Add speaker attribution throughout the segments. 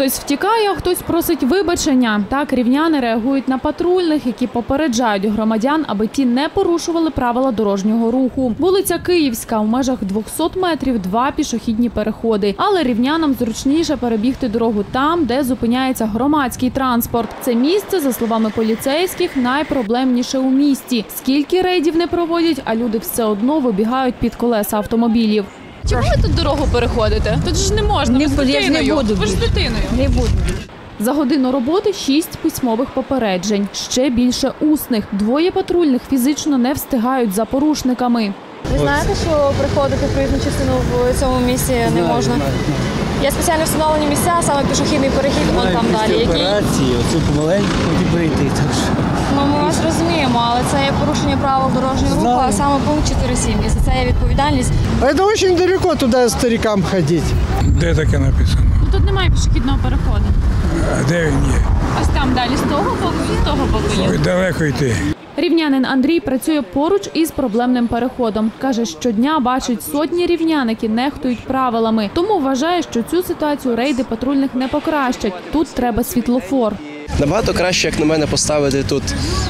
Speaker 1: Хтось втікає, а хтось просить вибачення. Так рівняни реагують на патрульних, які попереджають громадян, аби ті не порушували правила дорожнього руху. Вулиця Київська у межах 200 метрів два пішохідні переходи. Але рівнянам зручніше перебігти дорогу там, де зупиняється громадський транспорт. Це місце, за словами поліцейських, найпроблемніше у місті. Скільки рейдів не проводять, а люди все одно вибігають під колеса автомобілів. Чому ви тут дорогу переходите? Тут ж не можна.
Speaker 2: Не
Speaker 1: ви з
Speaker 2: буду, я ж не
Speaker 1: дитиною.
Speaker 2: буду
Speaker 1: Ви ж з дитиною.
Speaker 2: Не буду.
Speaker 1: За годину роботи шість письмових попереджень, ще більше усних. Двоє патрульних фізично не встигають за порушниками.
Speaker 3: Ви знаєте, що приходити в проїзну частину в цьому місці не можна? Є спеціально встановлені місця, саме пішохідний перехід, вон там далі. Який
Speaker 4: операції, оцю помаленьку і прийти. Так що.
Speaker 3: Ну ми вас розуміємо, але це є порушення правил дорожнього руху, а саме пункт 4.7. І за це є відповідальність.
Speaker 5: А Это очень далеко туда старикам ходить.
Speaker 6: Де таке написано?
Speaker 1: Ну тут немає пішохідного переходу.
Speaker 6: А де він є?
Speaker 1: Ось там далі з того боку і з того боку
Speaker 6: Ой, далеко йти.
Speaker 1: Рівнянин Андрій працює поруч із проблемним переходом. Каже, щодня бачить сотні рівнян, які нехтують правилами. Тому вважає, що цю ситуацію рейди патрульних не покращать. Тут треба світлофор.
Speaker 7: Набагато краще, як на мене, поставити тут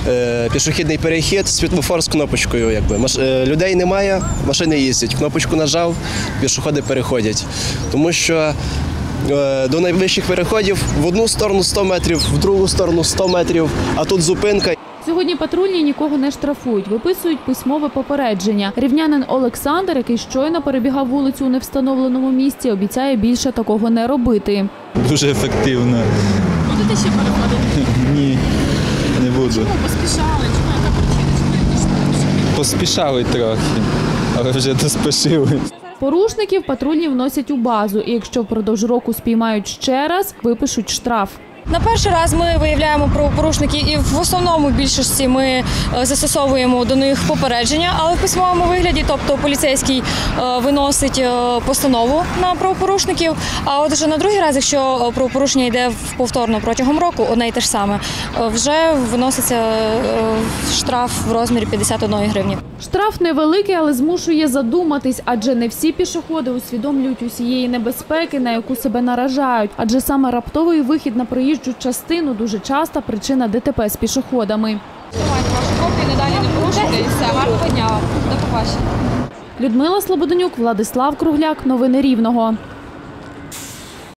Speaker 7: е, пішохідний перехід, світлофор з кнопочкою. Якби Маш, е, людей немає, машини їздять. Кнопочку нажав, пішоходи переходять. Тому що е, до найближчих переходів в одну сторону 100 метрів, в другу сторону 100 метрів, а тут зупинка.
Speaker 1: Сьогодні патрульні нікого не штрафують, виписують письмове попередження. Рівнянин Олександр, який щойно перебігав вулицю у невстановленому місці, обіцяє більше такого не робити.
Speaker 8: Дуже ефективно.
Speaker 1: Будете ще переходити?
Speaker 8: Ні, не буду.
Speaker 1: Поспішали, чому яка причина?
Speaker 8: Поспішали трохи, але вже доспішили.
Speaker 1: Порушників патрульні вносять у базу, і якщо впродовж року спіймають ще раз, випишуть штраф.
Speaker 3: На перший раз ми виявляємо правопорушників і в основному більшості ми е, застосовуємо до них попередження, але в письмовому вигляді, тобто поліцейський е, виносить е, постанову на правопорушників. А от вже на другий раз, якщо правопорушення йде повторно протягом року, одне і те ж саме, вже виноситься штраф в розмірі 51 гривні.
Speaker 1: Штраф невеликий, але змушує задуматись, адже не всі пішоходи усвідомлюють усієї небезпеки, на яку себе наражають. Адже саме раптовий вихід на проїжджу частину дуже часта причина ДТП з пішоходами.
Speaker 3: Тримайте ваші копії, не далі не порушуйте і все. Гарного дня. До побачення.
Speaker 1: Людмила Слободенюк, Владислав Кругляк. Новини Рівного.